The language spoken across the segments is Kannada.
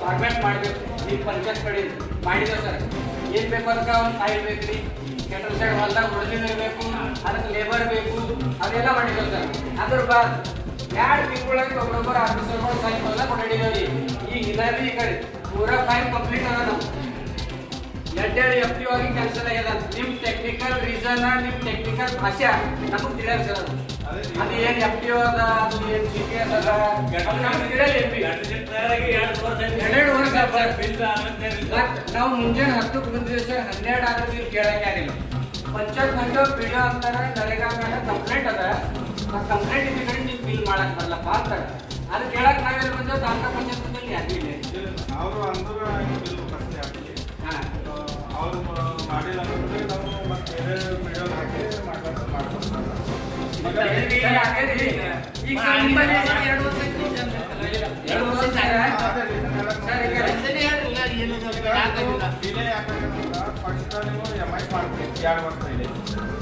ಫಾರ್ಮ್ಯಾಟ್ ಮಾಡಬೇಕು ಈ ಪಂಚಾಯತ್ ಕಡೆ ಮಾಡಿದೇವೆ ಸರ್. ಏನ್ ಬೇಕು ಒಂದು ಫೈಲ್ ಬೇಕ್ರಿ ಕೆಟಲ್ ಸೈಡ್ ಹೊಲ್ದಾಗ ಒರಿಜಿನಲ್ ಇರಬೇಕು ಅದಕ್ಕೆ ಲೇಬರ್ ಬೇಕು ಅದೆಲ್ಲ ಮಾಡಿದ್ದೇವೆ ಸರ್ ಅದ್ರ ಬಾದ್ ಎರಡು ತಿಂಗಳಾಗಿ ಒಬ್ಬರೊಬ್ಬರು ಆಫೀಸರ್ಗಳು ಸೈನ್ ಎಲ್ಲ ಕೊಟ್ಟಿದ್ದೀವಿ ಈಗ ಇದರಲ್ಲಿ ಈ ಕಡೆ. ಪೂರ ಫೈಲ್ ಕಂಪ್ಲೀಟ್ ಅದ ನಾವು ಎರಡೆರಡು ಎಫ್ ಟಿ ಆಗಿ ಕ್ಯಾನ್ಸಲ್ ಆಗ್ಯದ. ನಿಮ್ ಟೆಕ್ನಿಕಲ್ ರೀಸನ್ ನಿಮ್ ಟೆಕ್ನಿಕಲ್ ಭಾಷೆ ನಮಗೆ ತಿಳಿಯಲ್ಲ ಸರ್ ಅದು. ಏನು ಎಫ್ ಟಿ ಅದ ಅದು? ಏನ್ ಸಿ ಪಿ ಎಸ್ ಅದ ಹನ್ನೆರಡು ವರ್ಷ ನಾವು ಮುಂಜಾನೆ ಹತ್ತಕ್ಕೆ ಬಂದಿದ್ದೀವಿ ಸರ್. ಹನ್ನೆರಡು ಆದ್ರೆ ನೀವು ಕೇಳಂಗೆ ಆಗಿಲ್ಲ. ಪಂಚಾಯತ್ ಪಂಚಾಯತ್ ಪಿ ಡಿ ಅಂತಾರೆ ನರೇಗಾ ಮೇಲೆ ಕಂಪ್ಲೇಂಟ್ ಅದ. ಆ ಕಂಪ್ಲೇಂಟ್ ಇದ್ದ ಕಡೆ ಬಿಲ್ ಮಾಡಕ್ ಬರಲ್ಲಪ್ಪ ಅಂತ ಅದು ಕೇಳಕ್ ನಾವೆಲ್ಲ ಬಂದೇವು ತಾಲೂಕಾ ಪಂಚಾಯತ್ ಬಂದಲ್ಲಿ ಆಗಿಲ್ಲ ಅವರು ಅಂದ್ರೆ ಬಿಲ್ ಪ್ರಶ್ನೆ ಆಗ್ತದೆ ಹಾ. ಅವರು ಮಾಡಿಲ್ಲ ಅಂದ್ರೆ ನಾವು ಮತ್ತೆ ಬೇರೆ ವಿಡಿಯೋ ಹಾಕಿ ಮಾಡ್ಕೊಂಡು ಇಲ್ಲ ಎರಡು ವರ್ಷ ನೀವು ಎಂ ಐ ಮಾಡ್ತೀರಿ ಎರಡು ವರ್ಷ ಇದೆ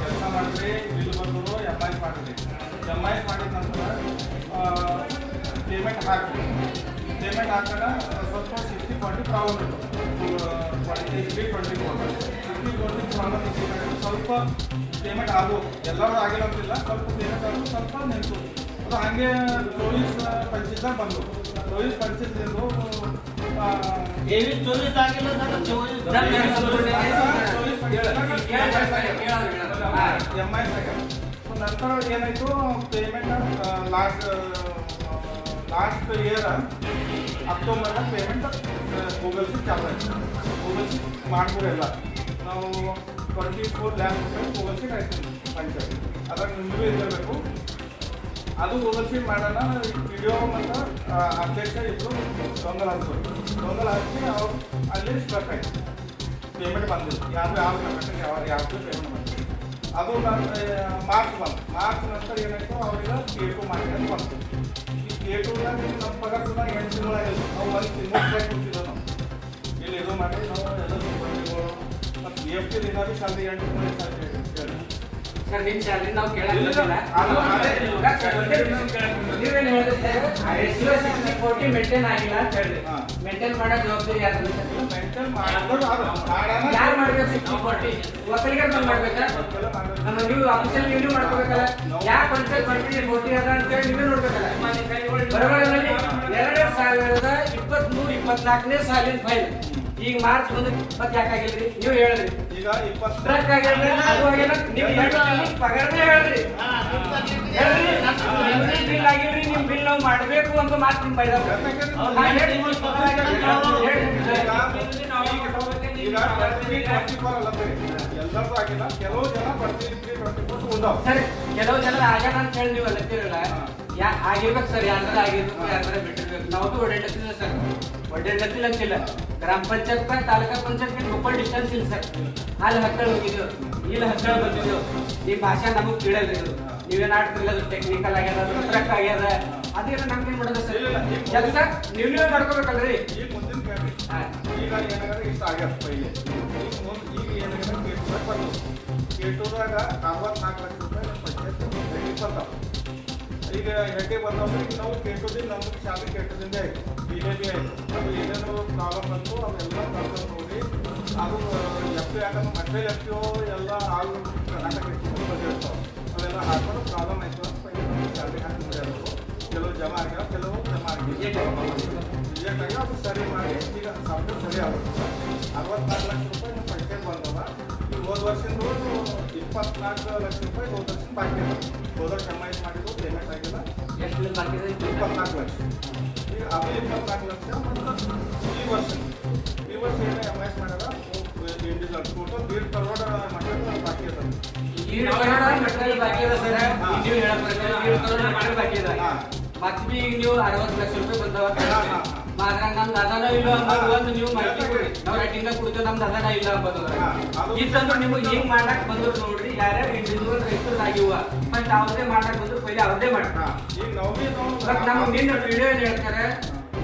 ಕೆಲಸ ಮಾಡಿದ್ರಿ ಬಿಲ್ ಬಂದರು ಎಂ ಐ ಮಾಡಿದ್ರಿ ಎಂ ಐ ಮಾಡಿದ ನಂತರ ಪೇಮೆಂಟ್ ಹಾಕ್ರಿ ಪೇಮೆಂಟ್ ಹಾಕಿದಾಗ ಸ್ವಲ್ಪ sixty forty problem twenty three twenty four sixty forty problem ಸ್ವಲ್ಪ ಪೇಮೆಂಟ್ ಆಗು ಎಲ್ಲರೂ ಆಗಿರೋದಿಲ್ಲ ಸ್ವಲ್ಪ ಪೇಮೆಂಟ್ ಆಗು ಸ್ವಲ್ಪ ನಿಂತು ಅದು ಹಾಗೆ ಚೋಳೀಸ್ ಪಂಚಾಯತ್ದಾಗ ಬಂದು ಚೋಳೀಸ್ ಪಂಚಾಯತ್ದು ಎಂ ಐ ನಂತರ ಏನಾಯಿತು ಪೇಮೆಂಟ್ ಲಾಸ್ಟ್ ಲಾಸ್ಟ್ ಇಯರ್ ಅಕ್ಟೋಬರ್ನ ಪೇಮೆಂಟ್ ಗೂಗಲ್ ಶೀಟ್ ಚಾಲು ಆಯಿತು ಗೂಗಲ್ ಶೀಟ್ ಮಾಡ್ಬೋದಿಲ್ಲ ನಾವು ಟ್ವೆಂಟಿ ಫೋರ್ ಲ್ಯಾಕ್ ರೂಪಾಯಿ ಗೂಗಲ್ ಶೀಟ್ ಆಯ್ತು ಪಂಚಾಯತ್ ಅದ್ರಾಗ ನಿಮಗೂ ಇರಬೇಕು ಅದು ಗೂಗಲ್ ಶೀಟ್ ಮಾಡೋಣ ವಿಡಿಯೋ ಮತ್ತು ಅಧ್ಯಕ್ಷ ಇಬ್ಬರು ದೊಂಗಲ್ ಹಾಕ್ಬೋದು ದೊಂಗಲ್ ಹಾಕಿ ಅವ್ರು ಅಲ್ಲಿ ಸ್ಟ್ರಕ್ ಆಯ್ತು ಪೇಮೆಂಟ್ ಬಂದಿಲ್ಲ ಯಾರು ಯಾವ ಕರ್ನಾಟಕ ಯಾವ ಯಾವುದು ಪೇಮೆಂಟ್ ಬಂದಿಲ್ಲ ಅದು ನನ್ನ ಮಾರ್ಚ್ ಬಂತು ಮಾರ್ಚ್ ನಂತರ ಏನಾಯ್ತು ಅವ್ರಿಗೆ ಕೆ ಟು ಮಾಡಿ ಅಂತ ಬಂತು ಈ ಕೆ ಟುನಾಗ ನಮ್ಮ ಪಗಾರ ಸುಮಾರು ಎಂಟು ತಿಂಗಳಾಗಿಲ್ಲ ನಾವು ಒಂದು ತಿಂಗಳು ಟ್ರ್ಯಾಕ್ ಕೊಡ್ತಿದ್ದೆವು ನಾವು ಇಲ್ಲಿ ಇದು ಮಾಡಿ ನಾವು ಎಲ್ಲ ಸಿಬ್ಬಂದಿಗಳು ಮತ್ತು ಬಿ ಎಫ್ ಟಿ ದಿನಾರಿ ಶಾಲೆ ಎಂಟು ತಿಂಗಳು ಶಾಲೆ ಕೇಳಿ ಸರ್ ನಿಮ್ ಸ್ಯಾಲರಿ ನಾವು. ನೀವೇನ್ ಹೇಳಿದ್ರಿ ಸರ್ ಸಿಕ್ಸ್ಟಿ ಫೋರ್ಟಿ ಮೇಂಟೈನ್ ಆಗಿಲ್ಲ ಅಂತ ಹೇಳಿದ್ರಿ ಹಾ. ಮೇಂಟೈನ್ ಮಾಡೋ ಜವಾಬ್ದಾರಿ ಯಾರು ಯಾರು ಮಾಡ್ಬೇಕು ಸಿಕ್ಸ್ಟಿ ಫೋರ್ಟಿ ಒಕ್ಕಲಿಗರ ಬಂದ್ ಮಾಡ್ಬೇಕಾ. ನಮ್ಮ ನೀವು ಆಫೀಸಲ್ಲಿ ನೀವು ಮಾಡ್ಕೋಬೇಕಲ್ಲ ಯಾಕೆ ಪಂಚಾಯತ್ ಟ್ವೆಂಟಿ ಫೋರ್ಟಿ ಅದ ಅಂತೇಳಿ ನೀವೇ ನೋಡ್ಬೇಕಲ್ಲ ಬರೋಬರಲ್ಲಿ ಎರಡು ಸಾವಿರದ ಇಪ್ಪತ್ಮೂರು ಇಪ್ಪತ್ನಾಲ್ಕನೇ ಸಾಲಿನ ಫೈಲ್ ಈಗ ಮಾರ್ಚ್ ಒಂದು ಮತ್ತೆ ಯಾಕಾಗಿಲ್ರಿ ನೀವು ಹೇಳ್ರಿ ಈಗ ಇಪ್ಪತ್ತು ಟ್ರಕ್ ಆಗಿಲ್ರಿ ಅದು ಆಗಿಲ್ಲ ನೀವು ಹೇಳ್ರಿ ಪಗಾರನೇ ಹೇಳ್ರಿ ಹೇಳ್ರಿ ನಿಮ್ದು ಬಿಲ್ ಆಗಿಲ್ರಿ ನಿಮ್ ಬಿಲ್ ನಾವು ಮಾಡ್ಬೇಕು ಅಂತ ಮಾತು ನಿಮ್ ಬೈದ ಅಲ್ಲ ಆಗಿಲ್ಲ. ಕೆಲವು ಜನ ಉಂಡವ್ ಸರ್ ಕೆಲವು ಜನ ಆಗ್ಯಾನ ಅಂತ ಹೇಳಿ ನೀವು ಅಲ್ಲತ್ತಿರಲ್ಲ ಯಾ ಆಗಿರ್ಬೇಕು ಸರ್ ಯಾರ ಆಗಿರ್ಬೇಕು ಯಾರ ಬಿಟ್ಟಿರ್ಬೇಕು. ನಾವು ಓಡಾಡತ್ತಿಲ್ಲ ಸರ್. ಓಡಾಡತ್ತಿಲ್ಲ ಅಂತಿಲ್ಲ ಗ್ರಾಮ ಪಂಚಾಯತ್ ತಾಲೂಕಾ ಪಂಚಾಯತ್ ತುಂಬ ಡಿಸ್ಟೆನ್ಸ್ ಇಲ್ಲ ಸರ್. ಅಲ್ಲಿ ಹಕ್ಕಳ ಹೋಗಿದ್ದೆವು ಇಲ್ಲಿ ಹಕ್ಕಳ ಬಂದಿದ್ದೆವು ಈ ಭಾಷೆ ನಮಗೆ ಕೇಳಲ್ಲ ಇದು. ನೀವೇನ್ ಆಡ್ತಿಲ್ಲ ಅದು ಟೆಕ್ನಿಕಲ್ ಆಗ್ಯದ ಅದು ಟ್ರಕ್ ಆಗ್ಯದ. ಅದೇನು ನಮ್ಗೆ ಏನು ಮಾಡೋದು ಸರ್? ಕೆಲಸ ನೀವು ನೀವೇ ಮಾಡ್ಕೋಬೇಕಲ್ರಿ ಈಗ ಮುಂದಿನ ಕೇಳಿ. ಈಗ ಏನಾಗದ ಇಷ್ಟ ಆಗ್ಯದ ಪೈಲೆ ಈಗ ಮುಂದೆ ಈಗ ಏನಾಗದ ಕೇಟೂರಾಗ ಅರವತ್ನಾಲ್ಕು ಲಕ್ಷ ರೂಪಾಯಿ ಪಂಚಾಯತ್ ಬಂದಾವ. ಈಗ ಹೆಡ್ಡಿಗೆ ಬಂದವ್ರೆ ಈಗ ನಾವು ಕೆಟ್ಟದಿಂದ ನಮ್ಗೆ ಶಾಲೆ ಕೆಟ್ಟದಿಂದ ಆಯ್ತು. ಡಿಲೇ ಬಿ ಆಯ್ತು. ಅದು ಏನೇನು ಪ್ರಾಬ್ಲಮ್ ಬಂತು ಅವೆಲ್ಲ ಕರ್ಕೊಂಡು ಹೋಗಿ ಅದು ಎಫ್ ಪಿ ಯಾಕಂದ್ರೆ ಮತ್ತೆ ಎಫ್ ಪಿ ಎಲ್ಲ ಆಳು ಕರ್ನಾಟಕ ಬಂದಿರ್ತಾವೆ ಅವೆಲ್ಲ ಹಾಕೊಂಡು ಪ್ರಾಬ್ಲಮ್ ಆಯ್ತು ಅಂತ ಶಾಲೆ ಹಾಕಿ ಕೆಲವು ಜಮಾ ಆಗ್ಯಾವ ಕೆಲವು ಜಮಾ ರಿಜೆಕ್ಟ್ ಆಗಿ ಅದು. ಸರಿ ಮಾಡಿ ಈಗ ಸಬ್ಮಿಟ್ ಸರಿ ಆಗುತ್ತೆ. ಅರವತ್ನಾಲ್ಕು ಲಕ್ಷ ರೂಪಾಯಿ ನಿಮ್ಮ ಪಂಚಾಯತ್ ಬಂದವ. ಈ ಹೋದ ವರ್ಷದಿಂದ ಇಪ್ಪತ್ನಾಲ್ಕು ಲಕ್ಷ ರೂಪಾಯಿ ಹೋದ ವರ್ಷ ಬಾಕಿ ಹೋದ ವರ್ಷ ಎಂ ಐ ಮಾಡಿದ್ದು? ಪೇಮೆಂಟ್ ಆಗಿಲ್ಲ. ಎಷ್ಟು ಬಾಕಿ ಇದೆ? ಇಪ್ಪತ್ನಾಲ್ಕು ಲಕ್ಷ. ಈಗ ಅದು ಇಪ್ಪತ್ನಾಲ್ಕು ಲಕ್ಷ ಮತ್ತು ಈ ವರ್ಷ. ಈ ವರ್ಷ ಏನು ಎಂ ಐ ಮಾಡ್ಯಾರ? ಇಂಡಿವಿಜುವಲ್ ಟೋಟಲ್ ದೀಡ್ ಕರೋಡ ಮಟ್ಟ ಬಾಕಿ ಮೆಟೀರಿಯಲ್ ಬಾಕಿ ಇದೆ ಸರ್. ನೀವು ಹೇಳೋ ಪ್ರಕಾರ ಮೆಟೀರಿಯಲ್ ಬಾಕಿ ಇದೆ ಬಿ ಈಗ ನೀವು ಅರವತ್ತು ಲಕ್ಷ ರೂಪಾಯಿ ಬಂದವ. ಹಾ, ನಮ್ ದಾದಾನ ಇಲ್ಲ ಅನ್ನೋದು ಒಂದು ನೀವು ಮಾಹಿತಿ ಕೊಡಿ. ನಾವು ರೈಟಿಂಗ್ ಕೊಡ್ತೇವೆ ನಮ್ದು ಅದಾನ ಇಲ್ಲ ಅಂಬೋದು ಹಾ, ಅದು- ಇತ್ತಂದ್ರೆ ನಿಮಗೆ ಹಿಂಗ್ ಮಾಡಕ್ ಬಂದ್ರು ನೋಡ್ರಿ ಯಾರ್ಯಾರು ಇಂಡಿವಿಜುವಲ್ ರೈತರು ಆಗಿವ. ಮತ್ತೆ ಅವ್ರದೇ ಮಾಡಕ್ ಬಂದ್ರು ಪೈಲೆ ಅವ್ರದೇ ಮಾಡ್ತಾರೆ. ಬಟ್ ನಮ್ಗೆ ನಿನ್ನ ವಿಡಿಯೋ ಏನ್ ಹೇಳ್ತಾರೆ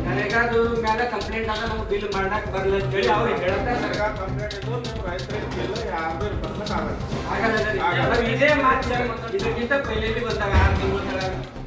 ನನಗಾದ್ರು ಮೇಲೆ ಕಂಪ್ಲೇಂಟ್ ಆದ ನಮ್ಗೆ ಬಿಲ್ ಮಾಡಕ್ ಬರಲ್ಲ ಅಂತ ಹೇಳಿ ಅವ್ರು ಹೇಳ್ತಾರೆ ಆಗಲ್ಲ. ಇದಕ್ಕಿಂತ ಪೈಲೆ ಬಂದಾಗ ಆರು ತಿಂಗಳ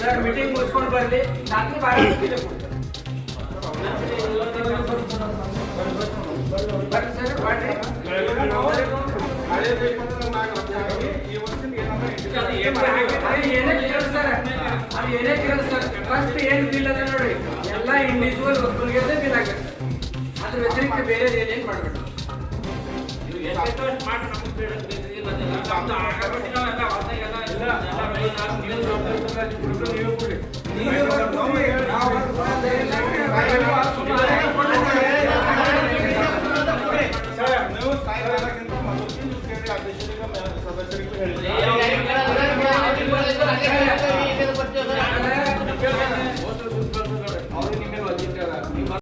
ಸರ್ ಮೀಟಿಂಗ್ ಮುಗಿಸ್ಕೊಂಡು ಬರ್ಲಿ ಏನೇ ಕೇಳಿ ಸರ್ ಏನೇ ಕೇಳಿ ಸರ್ ಫಸ್ಟ್ ಏನು ನೋಡಿ ಎಲ್ಲ ಇಂಡಿವಿಜುವಲ್ ವಸ್ತುಗಳಿಗೆ ಬಿಲ್ ಆಗುತ್ತೆ ಅದ್ರ ವ್ಯತಿರಿಕ್ತ ಬೇರೆ ಏನೇನು ಮಾಡ್ಬೇಕು ಸರ್,